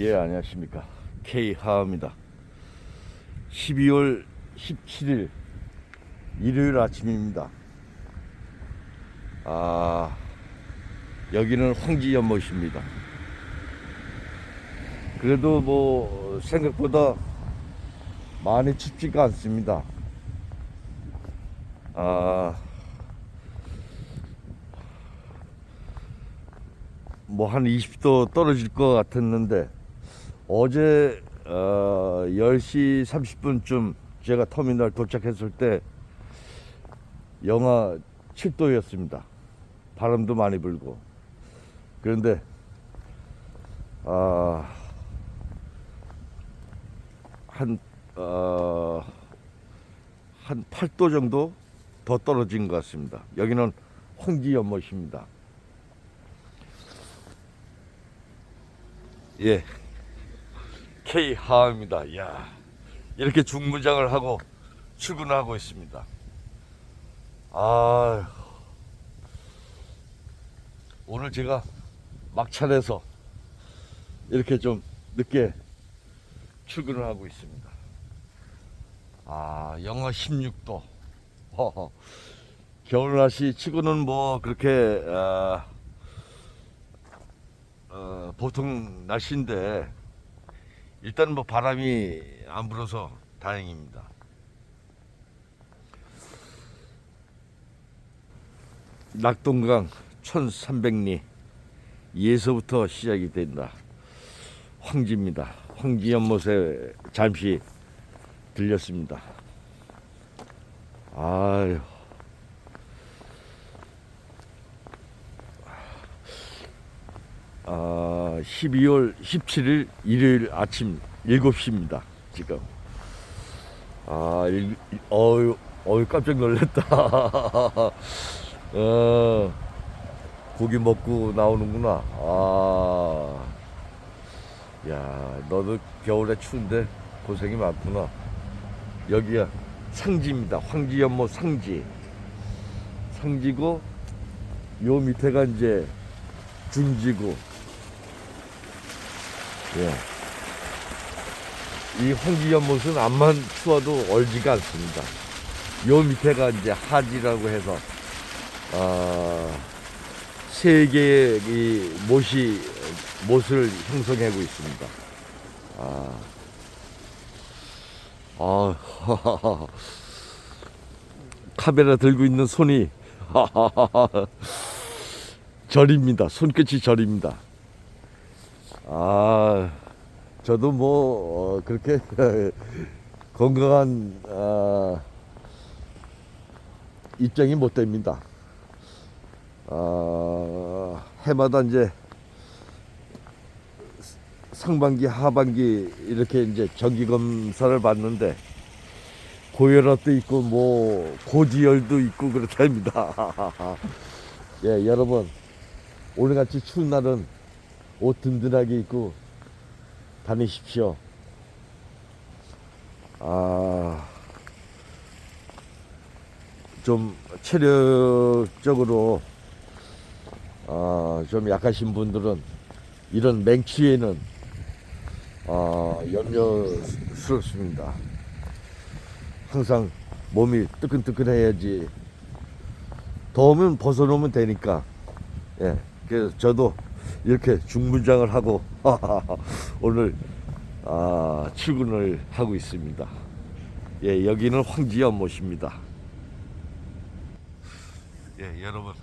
예, 안녕하십니까. K하입니다. 12월 17일 일요일 아침입니다. 아, 여기는 황지 연못입니다. 그래도 뭐 생각보다 많이 춥지가 않습니다. 아, 뭐 한 20도 떨어질 것 같았는데 어제 어, 10시 30분쯤 제가 터미널 도착했을 때 영하 7도였습니다. 바람도 많이 불고 그런데 아, 한 어, 한 8도 정도 더 떨어진 것 같습니다. 여기는 홍기 연못입니다. 예. K 하입니다. 야. 이렇게 중무장을 하고 출근하고 있습니다. 아. 오늘 제가 막차에서 이렇게 좀 늦게 출근을 하고 있습니다. 아, 영하 16도. 허허. 겨울 날씨 치고는 뭐 그렇게 아, 어, 보통 날씨인데 일단 뭐 바람이 안 불어서 다행입니다. 낙동강 1300리 예서부터 시작이 된다. 황지입니다. 황지 연못에 잠시 들렸습니다. 아유. 아, 12월 17일 일요일 아침 7시입니다. 지금. 아, 일, 어유, 어유 깜짝 놀랐다. 어, 고기 먹고 나오는구나. 아, 야, 너도 겨울에 추운데 고생이 많구나. 여기야 상지입니다. 황지 연못 상지. 상지고 요 밑에가 이제 중지고 예. 이 홍지 연못은 암만 추워도 얼지가 않습니다. 요 밑에가 이제 하지라고 해서 아, 세 개의 이 못이 못을 형성하고 있습니다. 아, 아, 카메라 들고 있는 손이 절입니다. 손끝이 절입니다. 아, 저도 뭐 어, 그렇게 건강한 아, 입장이 못 됩니다. 아, 해마다 이제 상반기, 하반기 이렇게 이제 정기 검사를 받는데 고혈압도 있고 뭐 고지혈도 있고 그렇답니다. 예, 여러분 오늘같이 추운 날은 옷 든든하게 입고 다니십시오. 아, 좀 체력적으로 아, 좀 약하신 분들은 이런 맹추위에는 아, 염려스럽습니다. 항상 몸이 뜨끈뜨끈해야지 더우면 벗어놓으면 되니까 예, 그래서 저도 이렇게 중문장을 하고 오늘 아, 출근을 하고 있습니다. 예, 여기는 황지 연못입니다. 예, 여러분.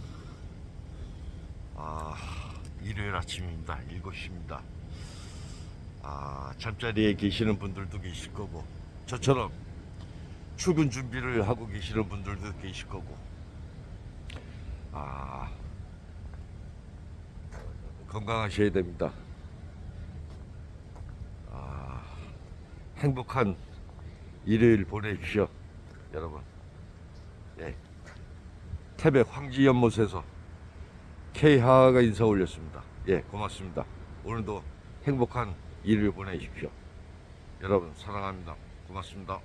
아, 일요일 아침입니다. 7시입니다. 아, 잠자리에 계시는 분들도 계실 거고 저처럼 출근 준비를 하고 계시는 분들도 계실 거고 아, 건강하셔야 됩니다. 아, 행복한 일요일 보내십시오, 여러분. 예. 태백 황지 연못에서 K하가 인사 올렸습니다. 예, 고맙습니다. 오늘도 행복한 일요일 보내십시오. 여러분 사랑합니다. 고맙습니다.